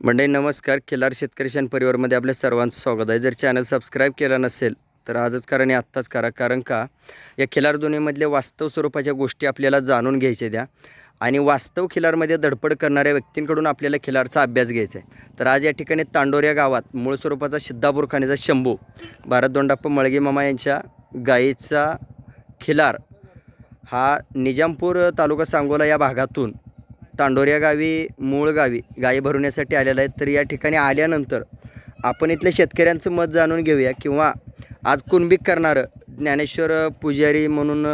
मंडळी नमस्कार. खिलार शेतकरी शन परिवारमध्ये आपल्या सर्वांचं स्वागत आहे. जर चॅनल सबस्क्राईब केला नसेल तर आजच करा आणि आत्ताच करा. कारण का? या खिलार दुनियेमधल्या वास्तव स्वरूपाच्या गोष्टी आपल्याला जाणून घ्यायच्या द्या आणि वास्तव खिलारमध्ये धडपड करणाऱ्या व्यक्तींकडून आपल्याला खिलारचा अभ्यास घ्यायचा आहे. तर आज या ठिकाणी तांडोऱ्या गावात मूळ स्वरूपाचा सिद्धापूरखानेचा खाण्याचा शंभू भारत दोंडाप्पा मळगे मामा यांच्या गायीचा खिलार हा निजामपूर तालुका सांगोला या भागातून तांडोऱ्या गावी मूळ गावी गायी भरवण्यासाठी आलेला आहे तर या ठिकाणी आल्यानंतर आपण इथल्या शेतकऱ्यांचं मत जाणून घेऊया किंवा आज कुणबीक करणारं ज्ञानेश्वर पुजारी म्हणून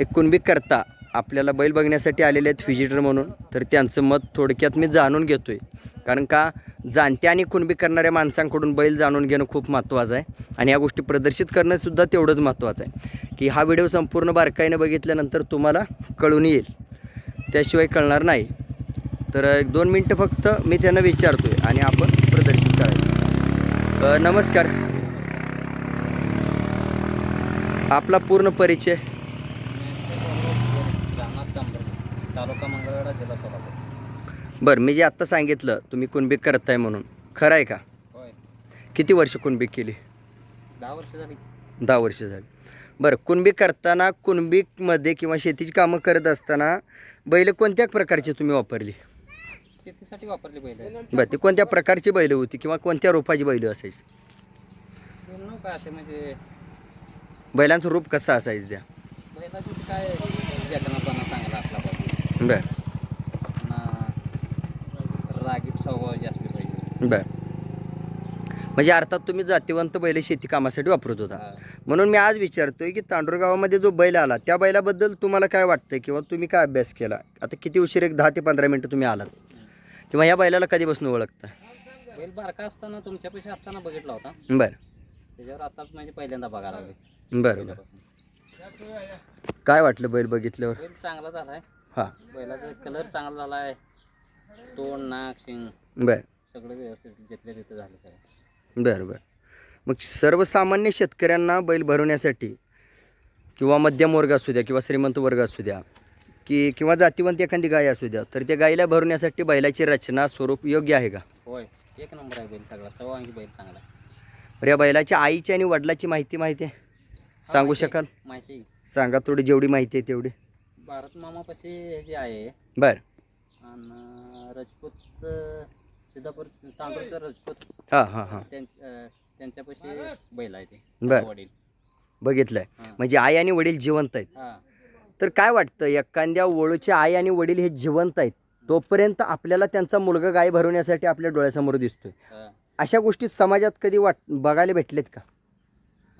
एक कुणबीक करता आपल्याला बैल बघण्यासाठी आलेले आहेत व्हिजिटर म्हणून. तर त्यांचं मत थोडक्यात मी जाणून घेतो आहे कारण का जाणत्या आणि कुणबी करणाऱ्या माणसांकडून बैल जाणून घेणं खूप महत्त्वाचं आहे. आणि या गोष्टी प्रदर्शित करणंसुद्धा तेवढंच महत्त्वाचं आहे. की हा व्हिडिओ संपूर्ण बारकाईनं बघितल्यानंतर तुम्हाला कळून येईल. त्याशिवाय कळणार नाही. तर एक दोन मिनटं फक्त मी त्यांना विचारतो आहे आणि आपण प्रदर्शित करायचं. नमस्कार. आपला पूर्ण परिचय? रामनाथ कांबळे तालुका मंगळवेढा जिल्हा सोलापूर. बरं मी जे आत्ता सांगितलं तुम्ही कुणबीक करताय म्हणून. खरं आहे का? किती वर्ष कुणबीक केली? दहा वर्ष झाली. दहा वर्ष झाली. बरं कुणबीक करताना कुणबीकमध्ये किंवा शेतीची कामं करत असताना बैल कोणत्या प्रकारची तुम्ही वापरली? शेतीसाठी वापरली पहिले बरं ते कोणत्या प्रकारची बैल होती किंवा कोणत्या रूपाची बैल असायची? न काय असे म्हणजे बैलांचं रूप कसं असायचं द्या बैलाची काय जगनापणा चांगला असला पाहिजे. बरं. पुन्हा रागीट स्वभावाची असली पाहिजे. बरं. म्हणजे अर्थात तुम्ही जातीवंत बैल शेती कामासाठी वापरत होता. म्हणून मी आज विचारतोय की तांडूर गावामध्ये जो बैल आला त्या बैलाबद्दल तुम्हाला काय वाटतं किंवा तुम्ही काय अभ्यास केला? आता किती उशीर एक दहा ते पंधरा मिनटं तुम्ही आलात. किंवा या बैलाला कधीपासून ओळखता? बैल बारका असताना तुमच्यापेक्षा असताना बघितला होता. बरं. त्याच्यावर आताच म्हणजे पहिल्यांदा बघायला बरं बरं काय वाटलं बैल बघितल्यावर? बैल चांगला झालाय. हां. बैलाचा कलर चांगला झालाय. तोंड नाक शिंग बरं. सगळं व्यवस्थित जिथल्या तिथं झालं सगळं. बरं बरं. मग सर्वसामान्य शेतकऱ्यांना बैल भरवण्यासाठी किंवा मध्यम वर्ग असू द्या किंवा श्रीमंत वर्ग असू द्या की किंवा जातीवंत एखादी गाय असू द्या तर त्या गायीला भरवण्यासाठी बैलाची रचना स्वरूप योग्य आहे का? होय. एक नंबर आहे बैल सगळा. चव्हाणकी बैल चांगला आहे. बरं या बैलाच्या आईची आणि वडिलाची माहिती माहिती आहे? हा, सांगू. शकाल? माहिती. सांगा थोडी जेवढी माहिती आहे तेवढी. भारत मामापाशी ह्याची आहे बरं. आणि राजपूत सिद्धापूर तांडूरचा राजपूत. हां हां हां. त्यांच्या त्यांच्यापाशी बैल आहे ते. बरं. वडील. बघितलं आहे हां. म्हणजे आई आणि वडील जिवंत आहेत. हा. तर काय वाटतं एखाद्या वळूचे आई आणि वडील हे जिवंत आहेत तोपर्यंत आपल्याला त्यांचा मुलगा गाय भरवण्यासाठी आपल्या डोळ्यासमोर दिसतोय. हा. अशा गोष्टी समाजात कधी वाट बघायला भेटलेत का?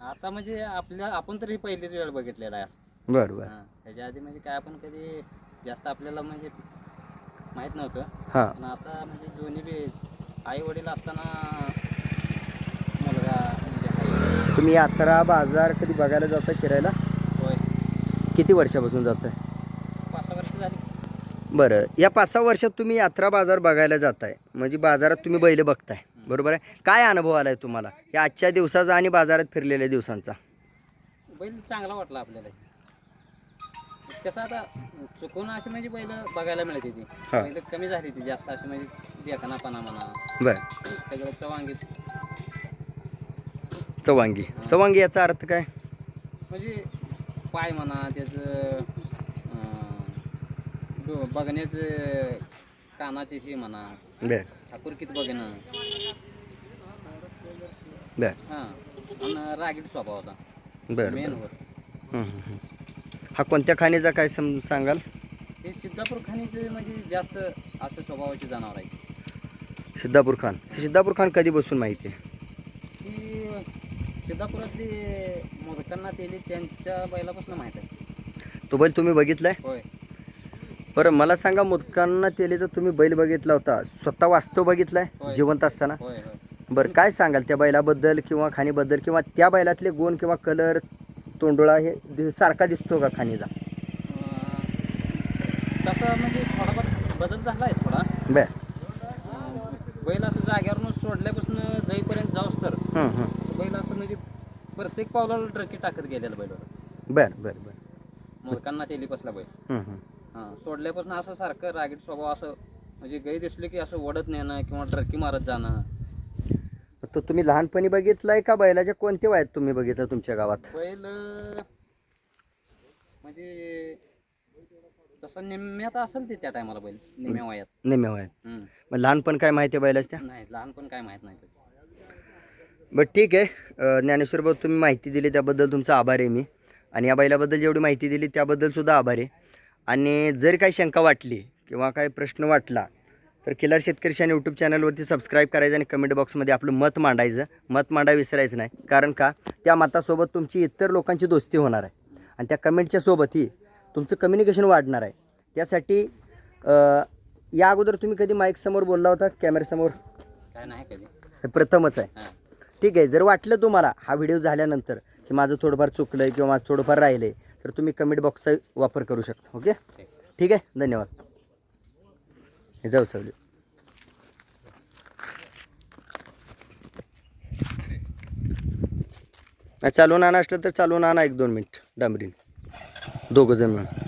आता म्हणजे आपल्या आपण तरी पहिलीच वेळ बघितलेला आहे. बरं बरं. हा. त्याच्या आधी म्हणजे काय आपण कधी जास्त आपल्याला म्हणजे माहीत नव्हतं. हां. पण आता म्हणजे दोन्ही बी आई वडील असताना मुलगा म्हणजे आहे. तुम्ही यात्रा बाजार कधी बघायला जाता फिरायला? होय. किती वर्षापासून जाताय? पाच सहा वर्ष झाली. बरं या पाच सहा वर्षात तुम्ही यात्रा बाजार बघायला जाताय. म्हणजे बाजारात तुम्ही बैल बघताय. बरोबर आहे? काय अनुभव आलाय तुम्हाला? या आजच्या दिवसाचा आणि बाजारात फिरलेल्या दिवसांचा. बैल चांगला वाटला आपल्याला. कसं आता चुकून अशी म्हणजे बैल बघायला मिळते ती. हा. बैल कमी झाली ती जास्त अशी म्हणजे देखणापणा म्हणा. बरं. सगळं चवांगीत चवांगी चवांगी याचा अर्थ काय? म्हणजे पाय म्हणा त्याचं अं, डो- बघण्याचं कानाचे हे म्हणा बरं. ठाकूरकीत बघणं. बरं. हां. आणि रागीट स्वभाव होता. बरं मेन वर हं, हं, हं. हा कोणत्या खाणीचा काय सम सांगाल? ते सिद्धापूर खाणीचे म्हणजे जास्त असं स्वभावाचे जनावर आहे सिद्धापूर खान. सिद्धापूर खान कधी बसून माहिती आहे? की सिद्धापुरातली मोदकांना तेली त्यांच्या बैलापासून माहीत आहे. तो बैल तुम्ही बघितलाय? होय. बरं मला सांगा मुदकांना तेलीचा तुम्ही बैल बघितला होता. स्वतः वास्तव बघितलाय? होय. जिवंत असताना? होय होय. बरं काय सांगाल त्या बैलाबद्दल किंवा खाणीबद्दल किंवा त्या बैलातले गुण किंवा कलर तोंडोळा हे दि- सारखा दिसतो का खाणीचा? अं, तसं म्हणजे थोडाफार बदल झाला आहे थोडा. बर. अं, बैल असं जाग्यावरून सोडल्यापासून जाईपर्यंत जाऊस तर. हं, हं. असं बैल असं म्हणजे प्रत्येक पावलाला ड्रकी टाकत गेलेला बैलवर. बर बर बर. मोदकांना तेली बसला बैल. हं, हं. हां सोडल्यापासून असं सारखं रागीट स्वभाव असं म्हणजे गाई दिसली की असं ओढत नेणं किंवा ट्रकी मारत जाणं. तो तुम्ही लहानपणी बघितलाय का? बैलाच्या कोणते वयात तुम्ही बघितलं तुमच्या गावात? बैल म्हणजे तसं निम्म्यात असेल ते त्या टायमाला बैल निम्म्या वयात. निम्या वयात. हम्म. मग लहानपण काय माहिती आहे बैलाच त्या? नाही लहानपण काय माहीत नाही त्याचं. बरं ठीक आहे. अ, ज्ञानेश्वर भाऊ तुम्ही माहिती दिली त्याबद्दल तुमचा आभार आहे मी. आणि या बैलाबद्दल जेवढी माहिती दिली त्याबद्दल सुद्धा आभार आहे. आणि जर काही शंका वाटली किंवा काही प्रश्न वाटला तर किल्लार शेतकरी आणि यूट्यूब चॅनलवरती सबस्क्राईब करायचं आणि कमेंट बॉक्समध्ये आपलं मत मांडायचं. मत मांडा विसरायचं नाही. कारण का? त्या मतासोबत तुमची इतर लोकांची दोस्ती होणार आहे. आणि त्या कमेंटच्या सोबतही तुमचं कम्युनिकेशन वाढणार आहे. त्यासाठी या अगोदर तुम्ही कधी माईकसमोर बोलला होता? कॅमेऱ्यासमोर काय नाही कधी. हे प्रथमच आहे. ठीक आहे. जर वाटलं तुम्हाला हा व्हिडिओ झाल्यानंतर की माझं थोडंफार चुकलं आहे किंवा माझं थोडंफार राहिलं आहे तर तुम्ही कमेंट बॉक्सचा वापर करू शकता. ओके ठीक आहे. धन्यवाद. जाऊ सावली. चालवून आणा असलं तर चालवून आणा एक दोन मिनिट डांबरीन. दोघं जण मिळून